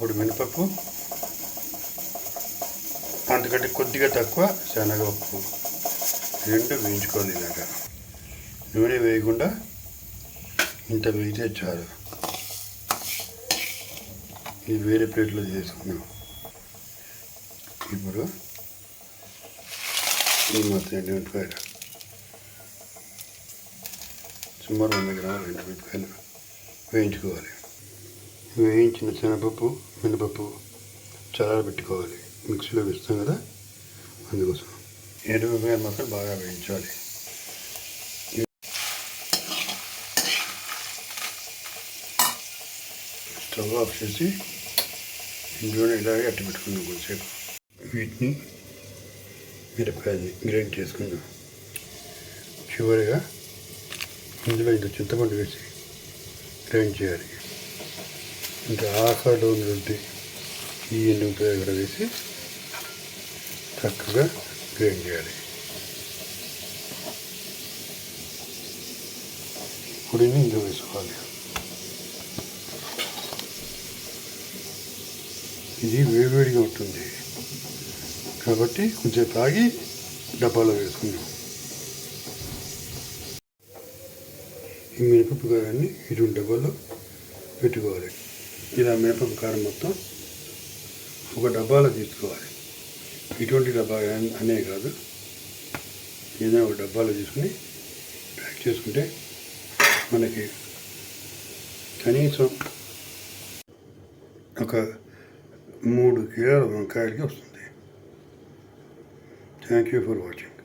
ఇప్పుడు మినపప్పు అంతకంటే కొద్దిగా తక్కువ శనగపప్పు. రెండు వేయించుకోవాలి ఇలాగా. నూనె వేయకుండా ఇంత వేయితే చాలు. ఇది వేరే ప్లేట్లో చేసుకున్నాం ఇప్పుడు ఈ మొత్తం ఎండు మిరపకాయలు సుమారు వంద గ్రాములు ఎండు మిరపకాయలు వేయించుకోవాలి. వేయించిన శనగపప్పు మినపప్పు చల్లారబెట్టుకోవాలి మిక్సీలో వేస్తాం కదా? అందుకోసం. ఎండు మాత్రం బాగా వేయించాలి. స్టవ్ ఆఫ్ చేసి ఇంట్లోనే ఇలాగే అట్టు పెట్టుకుందాం కొంచెంసేపు. వీటిని మిరపకాయని గ్రైండ్ చేసుకుందాం. చివరిగా ఇందులో ఇంత చింతపండు వేసి గ్రైండ్ చేయాలి. ఇంకా ఆఖరిలో ఉన్నటువంటి ఈ ఎన్నిపాయ కూడా వేసి చక్కగా గ్రైండ్ చేయాలి. పొడిని ఇందులో వేసుకోవాలి. ఇది వేడివేడిగా ఉంటుంది. కాబట్టి కొంచెం తాగి డబ్బాలో వేసుకున్నాం ఈ మినపప్పు కారాన్ని ఇటువంటి డబ్బాలో పెట్టుకోవాలి. ఇలా మినపం కారం మొత్తం ఒక డబ్బాలో తీసుకోవాలి. ఇటువంటి డబ్బా అనే- అనే కాదు. ఏదైనా ఒక డబ్బాలో తీసుకుని ప్యాక్ చేసుకుంటే మనకి కనీసం ఒక మూడు కిలోల వంకాయలకి వస్తుంది. Thank you for watching